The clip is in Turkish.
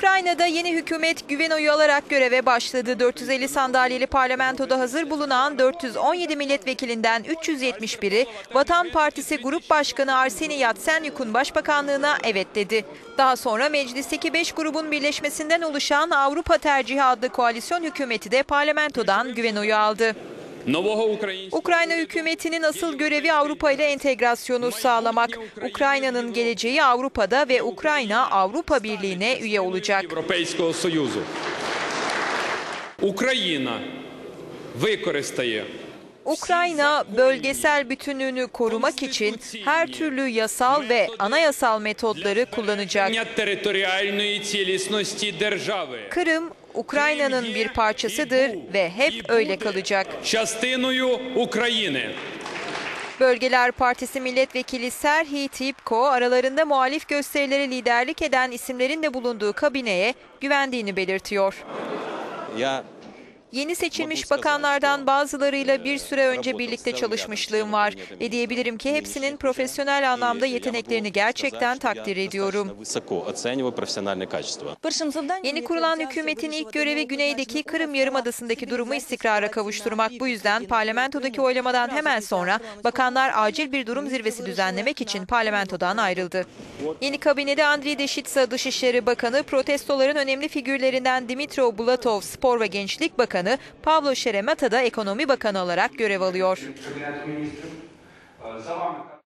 Ukrayna'da yeni hükümet güven oyu alarak göreve başladı. 450 sandalyeli parlamentoda hazır bulunan 417 milletvekilinden 371'i Vatan Partisi Grup Başkanı Arseni Yatsenyuk'un başbakanlığına evet dedi. Daha sonra meclisteki 5 grubun birleşmesinden oluşan Avrupa Tercihi adlı koalisyon hükümeti de parlamentodan güven oyu aldı. нового українського Ukrayna hükümetinin asıl görevi Avrupa ile entegrasyonu sağlamak. Ukrayna'nın geleceği Avrupa'da ve Ukrayna Avrupa Birliği'ne üye olacak. Європейського Союзу. Україна використає Ukrayna bölgesel bütünlüğünü korumak için her türlü yasal ve anayasal metotları kullanacak. Kırım Ukrayna'nın bir parçasıdır ve hep öyle kalacak. Bölgeler Partisi Milletvekili Serhi Tipko aralarında muhalif gösterilere liderlik eden isimlerin de bulunduğu kabineye güvendiğini belirtiyor. Ya Yeni seçilmiş bakanlardan bazılarıyla bir süre önce birlikte çalışmışlığım var ve diyebilirim ki hepsinin profesyonel anlamda yeteneklerini gerçekten takdir ediyorum. Yeni kurulan hükümetin ilk görevi güneydeki Kırım Yarımadası'ndaki durumu istikrara kavuşturmak. Bu yüzden parlamentodaki oylamadan hemen sonra bakanlar acil bir durum zirvesi düzenlemek için parlamentodan ayrıldı. Yeni kabinede Andriy Deşitsa Dışişleri Bakanı, protestoların önemli figürlerinden Dimitrov Bulatov Spor ve Gençlik Bakanı, Pavlo Şeremeta da Ekonomi Bakanı olarak görev alıyor.